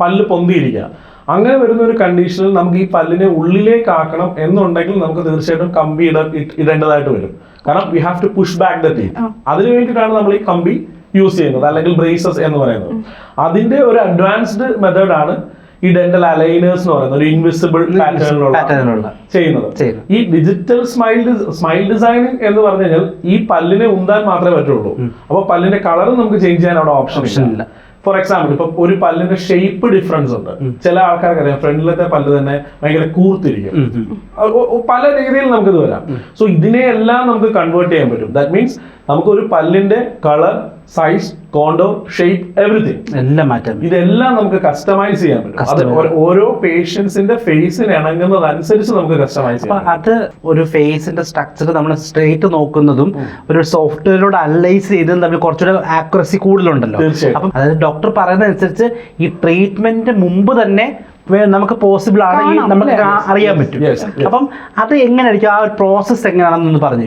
പല്ല് പൊന്തിയിരിക്കുക. അങ്ങനെ വരുന്ന ഒരു കണ്ടീഷനിൽ നമുക്ക് ഈ പല്ലിനെ ഉള്ളിലേക്ക് ആക്കണം എന്നുണ്ടെങ്കിൽ നമുക്ക് തീർച്ചയായിട്ടും കമ്പി ഇട ഇടേണ്ടതായിട്ട് വരും. കാരണം we have to push back the teeth അതിനു വേണ്ടിയിട്ടാണ് നമ്മൾ ഈ കമ്പി യൂസ് ചെയ്യുന്നത് അല്ലെങ്കിൽ ബ്രേസസ് എന്ന് പറയുന്നത്. അതിന്റെ ഒരു അഡ്വാൻസ്ഡ് മെത്തേഡാണ് ഈ ഡെന്റൽ അലൈനേഴ്സ് എന്ന് പറയുന്നത് ഒരു ഇൻവിസിബിൾ പാറ്റേണിലുള്ള ചെയ്യുന്നത്. ഈ ഡിജിറ്റൽ സ്മൈൽ സ്മൈൽ ഡിസൈനിങ് എന്ന് പറഞ്ഞു കഴിഞ്ഞാൽ ഈ പല്ലിനെ ഉന്താൻ മാത്രമേ പറ്റുള്ളൂ. അപ്പൊ പല്ലിന്റെ കളർ നമുക്ക് ചേഞ്ച് ചെയ്യാൻ അവിടെ ഓപ്ഷൻ ഇല്ല. ഫോർ എക്സാമ്പിൾ ഇപ്പൊ ഒരു പല്ലിന്റെ ഷേപ്പ് ഡിഫറൻസ് ഉണ്ട്. ചില ആൾക്കാർക്ക് അറിയാം ഫ്രണ്ടിലത്തെ പല്ല് തന്നെ ഭയങ്കര കൂർത്തിരിക്കും. പല രീതിയിൽ നമുക്ക് ഇത് വരാം സോ ഇതിനെയെല്ലാം നമുക്ക് കൺവേർട്ട് ചെയ്യാൻ പറ്റും. ദാറ്റ് മീൻസ് നമുക്ക് ഒരു പല്ലിന്റെ കളർ സൈസ് കോണ്ടോ ഷേപ്പ് എവറിഥിങ് എല്ലാം മാറ്റാം ഇതെല്ലാം നമുക്ക് കസ്റ്റമൈസ് ചെയ്യാൻ പറ്റും. അത് ഓരോ- പേഷ്യൻസിന്റെ ഫേസിന് ഇണങ്ങുന്നത് അനുസരിച്ച് നമുക്ക് കസ്റ്റമൈസ് ചെയ്യാം അത് ഒരു ഫേസിന്റെ സ്ട്രക്ചർ നമ്മൾ സ്ട്രേറ്റ് നോക്കുന്നതും ഒരു സോഫ്റ്റ്വെയറിലൂടെ അനലൈസ് ചെയ്തതും തമ്മിൽ കുറച്ചുകൂടെ ആക്യുറസി കൂടുതലുണ്ടല്ലോ. തീർച്ചയായും. അപ്പം അതായത് ഡോക്ടർ പറയുന്നതനുസരിച്ച് ഈ ട്രീറ്റ്മെന്റ് മുമ്പ് തന്നെ നമുക്ക് പോസിബിൾ ആണ് നമുക്ക് അറിയാൻ പറ്റും. അപ്പം അത് എങ്ങനെയായിരിക്കും? ആ ഒരു പ്രോസസ്സ് എങ്ങനെയാണെന്നൊന്ന് പറഞ്ഞു